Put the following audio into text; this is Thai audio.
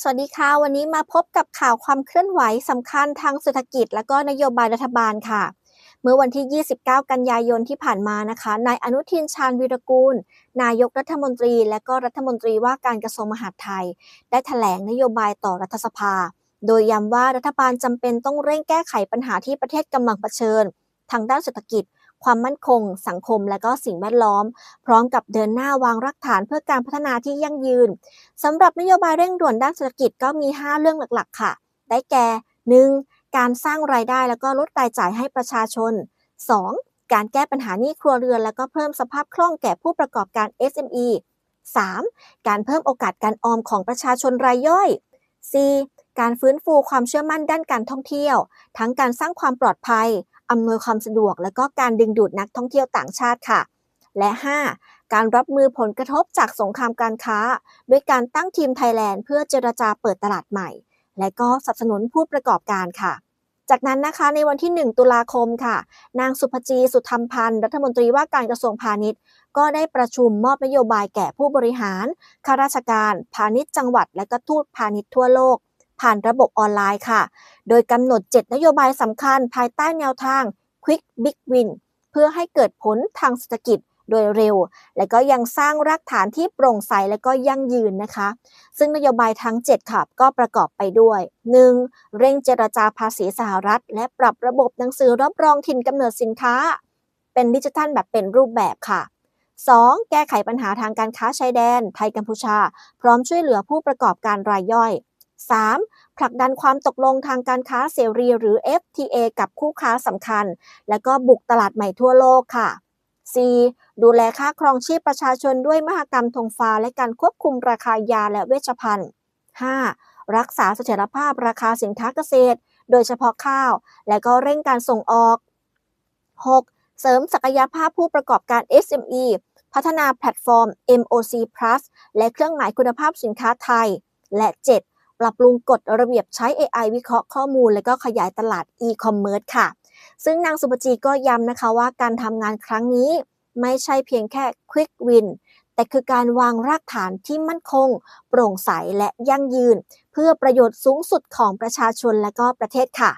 สวัสดีค่ะ วันนี้มาพบกับข่าวความเคลื่อนไหวสำคัญทางเศรษฐกิจ และก็นโยบายรัฐบาลค่ะ เมื่อวันที่ 29 กันยายนที่ผ่านมานะคะนายอนุทินชาญวีรกูล นายกรัฐมนตรี และก็รัฐมนตรีว่าการกระทรวงมหาดไทย ได้แถลงนโยบายต่อรัฐสภา โดยย้ำว่ารัฐบาลจำเป็นต้องเร่งแก้ไขปัญหาที่ประเทศกำลังเผชิญ ทางด้านเศรษฐกิจ ความมั่นคง สังคมและก็สิ่งแวดล้อม พร้อมกับเดินหน้าวางรากฐานเพื่อการพัฒนาที่ยั่งยืนสำหรับนโยบายเร่งด่วนด้านเศรษฐกิจก็มี 5 เรื่องหลักๆ ค่ะ ได้แก่ 1. การสร้างรายได้แล้วก็ลดรายจ่ายให้ประชาชน 2. การแก้ปัญหาหนี้ครัวเรือน แล้วก็เพิ่มสภาพคล่องแก่ผู้ประกอบการ SME 3. การเพิ่มโอกาสการออมของประชาชนรายย่อย 4. การฟื้นฟูความเชื่อมั่นด้านการท่องเที่ยว ทั้งการสร้างความปลอดภัย อำนวยความสะดวก และก็การดึงดูดนักท่องเที่ยวต่างชาติค่ะ และ 5. การรับมือผลกระทบจากสงครามการค้า ด้วยการตั้งทีมไทยแลนด์เพื่อเจรจาเปิดตลาดใหม่ และก็สนับสนุนผู้ประกอบการค่ะจากนั้นนะคะในวันที่ 1 ตุลาคมค่ะ นางสุภจีสุธรรมพันธ์รัฐมนตรีว่าการกระทรวงพาณิชย์ ก็ได้ประชุมมอบนโยบายแก่ผู้บริหารข้าราชการ พาณิชย์จังหวัด และก็ทูตพาณิชย์ทั่วโลก ผ่านระบบออนไลน์ค่ะ โดยกำหนด 7 นโยบายสำคัญภายใต้แนวทาง Quick Big Win เพื่อให้เกิดผลทางเศรษฐกิจโดยเร็ว และก็ยังสร้างรากฐานที่โปร่งใสและก็ยั่งยืนนะคะ ซึ่งนโยบายทั้ง 7 ค่ะก็ประกอบไปด้วย 1. เร่งเจรจาภาษีสหรัฐ และปรับระบบหนังสือรับรองถิ่นกำเนิดสินค้า เป็นดิจิทัลแบบเป็นรูปแบบค่ะ 2. แก้ไขปัญหาทางการค้าชายแดน ไทยกัมพูชา พร้อมช่วยเหลือผู้ประกอบการรายย่อย 3. ผลักดันความตกลงทางการค้าเสรีหรือ FTA กับคู่ค้าสำคัญ และก็บุกตลาดใหม่ทั่วโลกค่ะ 4. ดูแลค่าครองชีพประชาชนด้วยมหกรรมธงฟ้า และการควบคุมราคายาและเวชภัณฑ์ 5. รักษาเสถียรภาพราคาสินค้าเกษตร โดยเฉพาะข้าว และก็เร่งการส่งออก 6. เสริมศักยภาพผู้ประกอบการ SME พัฒนาแพลตฟอร์ม MOC Plus และเครื่องหมายคุณภาพสินค้าไทย และ 7. ปรับปรุงกฎระเบียบใช้ AI วิเคราะห์ข้อมูล และก็ขยายตลาด e-commerce ค่ะ ซึ่งนางสุปจีก็ย้ำนะคะว่าการทำงานครั้งนี้ไม่ใช่เพียงแค่ Quick Win แต่คือการวางรากฐานที่มั่นคง โปร่งใสและยั่งยืน เพื่อประโยชน์สูงสุดของประชาชนและก็ประเทศค่ะ